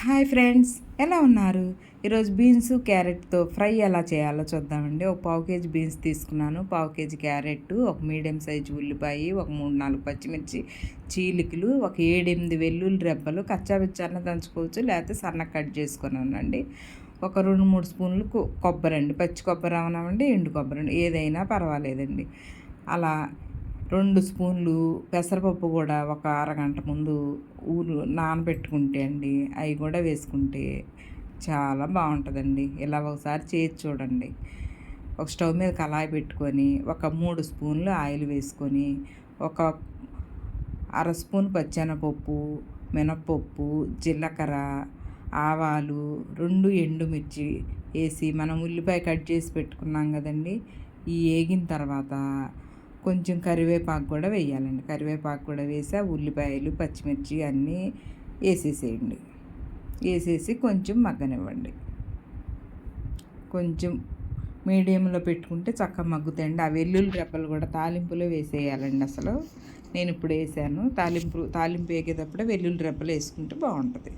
Hi friends ఎలా ఉన్నారు? ఈరోజు బీన్స్ క్యారెట్తో ఫ్రై ఎలా చేయాలో చూద్దామండి. ఒక పావు కేజీ బీన్స్ తీసుకున్నాను. పావు కేజీ క్యారెట్ ఒక మీడియం సైజు ఉల్లిపాయ ఒక మూడు నాలుగు పచ్చిమిర్చి చీలికలు ఒక ఏడెనిమిది వెల్లుల్లి రెబ్బలు కచ్చాబిచ్చాన దంచుకోవచ్చు లేకపోతే సన్న కట్ చేసుకున్నానండి. ఒక రెండు మూడు స్పూన్లు కొబ్బరి అండి పచ్చి కొబ్బరి అవనవండి ఎండు కొబ్బరి అండి ఏదైనా పర్వాలేదండి. అలా రెండు స్పూన్లు పెసరపప్పు కూడా ఒక అరగంట ముందు ఊరు నానబెట్టుకుంటే అండి అవి కూడా వేసుకుంటే చాలా బాగుంటుందండి. ఇలా ఒకసారి చేసి చూడండి. ఒక స్టవ్ మీద కళాయి పెట్టుకొని ఒక మూడు స్పూన్లు ఆయిల్ వేసుకొని ఒక అర స్పూన్ పచ్చెనపప్పు మినప్పప్పు జీలకర్ర ఆవాలు రెండు ఎండుమిర్చి వేసి మనం ఉల్లిపాయ కట్ చేసి పెట్టుకున్నాం కదండి. ఈ వేగిన తర్వాత కొంచెం కరివేపాకు కూడా వేయాలండి. కరివేపాకు కూడా వేసి ఉల్లిపాయలు పచ్చిమిర్చి అన్నీ వేసేసేయండి. వేసేసి కొంచెం మగ్గనివ్వండి. కొంచెం మీడియంలో పెట్టుకుంటే చక్కగా మగ్గుతాయండి. ఆ వెల్లుల్లి రెప్పలు కూడా తాలింపులో వేసేయాలండి అసలు. నేను ఇప్పుడు వేసాను. తాలింపు తాలింపు వేగేటప్పుడే వెల్లుల్లి రెప్పలు వేసుకుంటే బాగుంటుంది.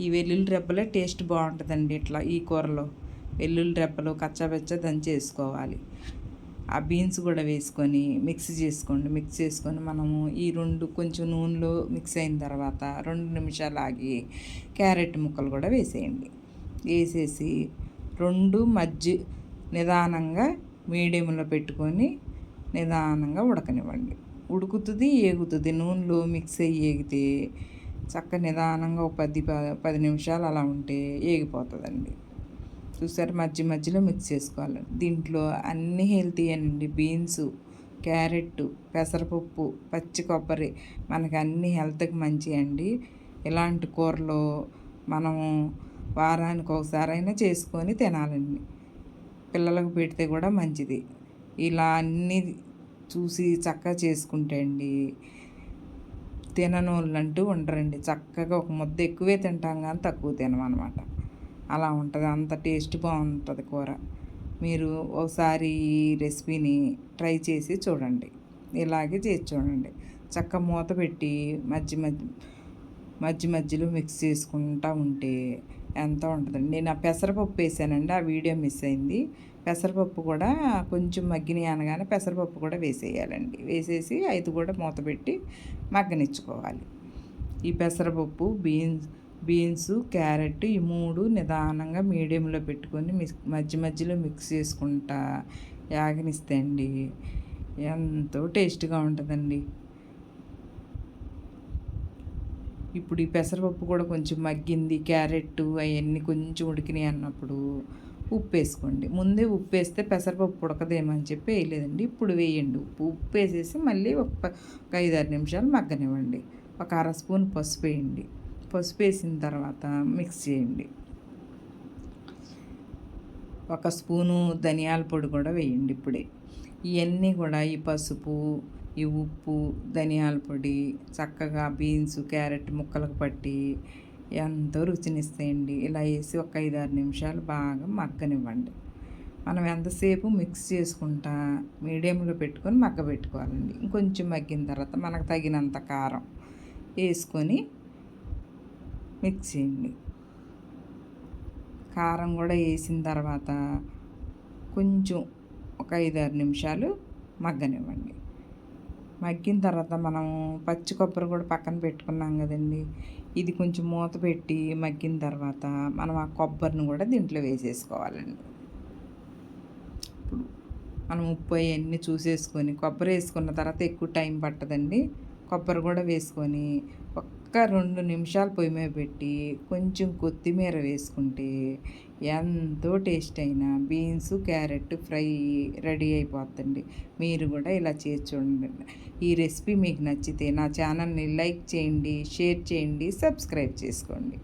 ఈ వెల్లుల్లి రెప్పలే టేస్ట్ బాగుంటుందండి ఇట్లా ఈ కూరలో. వెల్లుల్లి రెప్పలు కచ్చాబెచ్చ దంచి వేసుకోవాలి ఆ బీన్స్ కూడా వేసుకొని మిక్స్ చేసుకోండి. మిక్స్ చేసుకొని మనము ఈ రెండు కొంచెం నూనెలో మిక్స్ అయిన తర్వాత రెండు నిమిషాలు ఆగి క్యారెట్ ముక్కలు కూడా వేసేయండి. వేసేసి రెండు మధ్య నిదానంగా మీడియంలో పెట్టుకొని నిదానంగా ఉడకనివ్వండి. ఉడుకుతుంది ఏగుతుంది. నూనెలో మిక్స్ అయ్యి ఏగితే చక్క నిదానంగా ఒక పది పది నిమిషాలు అలా ఉంటే ఏగిపోతుందండి. చూసారు మధ్య మధ్యలో మిక్స్ చేసుకోవాలి. దీంట్లో అన్ని హెల్తీ అండి బీన్స్ క్యారెట్ పెసరపప్పు పచ్చి కొబ్బరి మనకి అన్ని హెల్త్కి మంచి అండి. ఇలాంటి కూరలు మనము వారానికి ఒకసారైనా చేసుకొని తినాలండి. పిల్లలకు పెడితే కూడా మంచిది. ఇలా అన్నీ చూసి చక్కగా చేసుకుంటే అండి తిననోళ్ళు అంటూ ఉండరండి. చక్కగా ఒక ముద్ద ఎక్కువే తింటాం కానీ తక్కువ తినమన్నమాట అలా ఉంటుంది. అంత టేస్ట్ బాగుంటుంది కూర. మీరు ఒకసారి ఈ రెసిపీని ట్రై చేసి చూడండి. ఇలాగే చేసి చూడండి. చక్క మూత పెట్టి మధ్య మధ్య మధ్య మధ్యలో మిక్స్ చేసుకుంటూ ఉంటే ఎంత ఉంటుందండి. నేను ఆ పెసరపప్పు వేసానండి. ఆ వీడియో మిస్ అయింది. పెసరపప్పు కూడా కొంచెం మగ్గిని అనగానే పెసరపప్పు కూడా వేసేయాలండి. వేసేసి ఐదు కూడా మూత పెట్టి మగ్గనిచ్చుకోవాలి. ఈ పెసరపప్పు బీన్స్ బీన్స్ క్యారెట్ ఈ మూడు నిదానంగా మీడియంలో పెట్టుకొని మిక్స్ మధ్య మధ్యలో మిక్స్ చేసుకుంటా యాగనిస్తే అండి ఎంతో టేస్ట్గా ఉంటుందండి. ఇప్పుడు ఈ పెసరపప్పు కూడా కొంచెం మగ్గింది క్యారెట్ అవన్నీ కొంచెం ఉడికినాయి అన్నప్పుడు ఉప్పు వేసుకోండి ముందే ఉప్పు వేస్తే పెసరపప్పు ఉడకదేమో అని చెప్పి వేయలేదండి. ఇప్పుడు వేయండి. ఉప్పు ఉప్పు వేసేసి మళ్ళీ ఒక ఐదారు నిమిషాలు మగ్గనివ్వండి. ఒక అర స్పూన్ పసుపు వేయండి. పసుపు వేసిన తర్వాత మిక్స్ చేయండి. ఒక స్పూను ధనియాల పొడి కూడా వేయండి ఇప్పుడే. ఇవన్నీ కూడా ఈ పసుపు ఈ ఉప్పు ధనియాల పొడి చక్కగా బీన్స్ క్యారెట్ ముక్కలకు పట్టి ఎంతో రుచినిస్తాయండి. ఇలా వేసి ఒక ఐదారు నిమిషాలు బాగా మగ్గనివ్వండి. మనం ఎంతసేపు మిక్స్ చేసుకుంటా మీడియంలో పెట్టుకొని మగ్గ పెట్టుకోవాలండి. ఇంకొంచెం మగ్గిన తర్వాత మనకు తగినంత కారం వేసుకొని మిక్స్ చేయండి. కారం కూడా వేసిన తర్వాత కొంచెం ఒక ఐదారు నిమిషాలు మగ్గనివ్వండి. మగ్గిన తర్వాత మనం పచ్చి కొబ్బరి కూడా పక్కన పెట్టుకున్నాం కదండి. ఇది కొంచెం మూత పెట్టి మగ్గిన తర్వాత మనం ఆ కొబ్బరిని కూడా దీంట్లో వేసేసుకోవాలండి. ఇప్పుడు మనం ఉప్పు అవన్నీ చూసేసుకొని కొబ్బరి వేసుకున్న తర్వాత ఎక్కువ టైం పట్టదండి. కొబ్బరి కూడా వేసుకొని ఒక్క రెండు నిమిషాలు పొయ్యి మీద పెట్టి కొంచెం కొత్తిమీర వేసుకుంటే ఎంతో టేస్ట్ అయిన బీన్స్ క్యారెట్ ఫ్రై రెడీ అయిపోతుంది మీరు కూడా ఇలా చేసి చూడండి. ఈ రెసిపీ మీకు నచ్చితే నా ఛానల్ని లైక్ చేయండి షేర్ చేయండి సబ్స్క్రైబ్ చేసుకోండి.